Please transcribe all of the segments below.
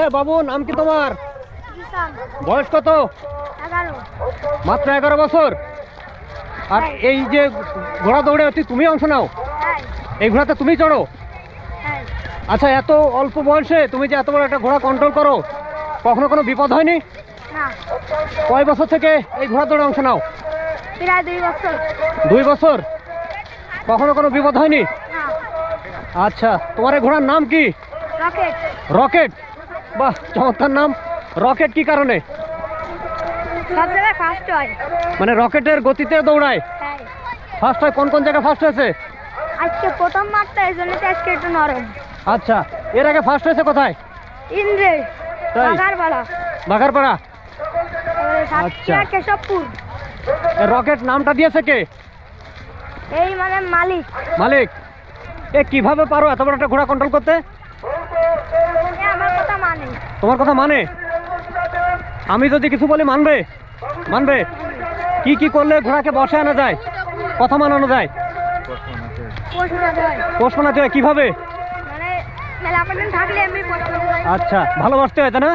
এ বাবু নাম কি তোমার? বয়স কত? মাত্র এগারো বছর। আর এই যে ঘোড়া দৌড়ে তুমি অংশ নাও। এই ঘোড়াতে তুমি চড়ো। আচ্ছা এত অল্প বয়সে তুমি যে এত বড় একটা ঘোড়া কন্ট্রোল করো কখনো কোনো বিপদ হয়নি? কয় বছর থেকে এই ঘোড়া দৌড়ে অংশ নাও? দুই বছর। কখনো কোনো বিপদ হয়নি? আচ্ছা তোমার এই ঘোড়ার নাম কি? রকেট। রকেট। বাহ চমৎকার নাম। রকেট কি কারণে? সব জায়গায় ফার্স্ট হয়। মানে রকেটের গতিতে দৌড়ায়। হ্যাঁ। ফার্স্ট হয় কোন কোন জায়গায় ফার্স্ট হয়েছে? আজকে প্রথম মাঠটা এই জন্য তো আজকে একটু নরম। আচ্ছা এর আগে ফার্স্ট হয়েছে কোথায়? ইন্দ্রে বাঘারপাড়া। তারপরে আচ্ছা। কেশবপুর। রকেট নামটা দিয়েছে কে? এই মানে মালিক। মালিক। এ কীভাবে পারো এত বড় একটা ঘোড়া কন্ট্রোল করতে? তোমার কথা মানে? আমি যদি কিছু বলি মানবে? মানবে? কি কি করলে ঘোড়াকে বসে আনা যায়? কথা মানানো যায়? পোষ মানাতে হয় কীভাবে? মানে আচ্ছা ভালোবাসতে হয় তাই না?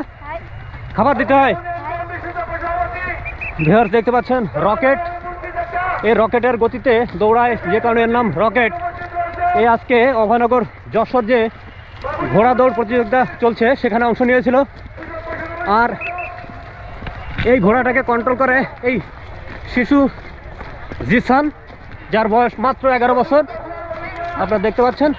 খাবার দিতে হয়? ভিউয়ার দেখতে পাচ্ছেন রকেট। এই রকেটের গতিতে দৌড়ায় যে কারণে এর নাম রকেট। এই আজকে অভয়নগর যশোর যে ঘোড়া দৌড় প্রতিযোগিতা চলছে, সেখানে অংশ নিয়েছিল। আর এই ঘোড়াটাকে কন্ট্রোল করে এই শিশু জিসান, যার বয়স মাত্র এগারো বছর। আপনারা দেখতে পাচ্ছেন।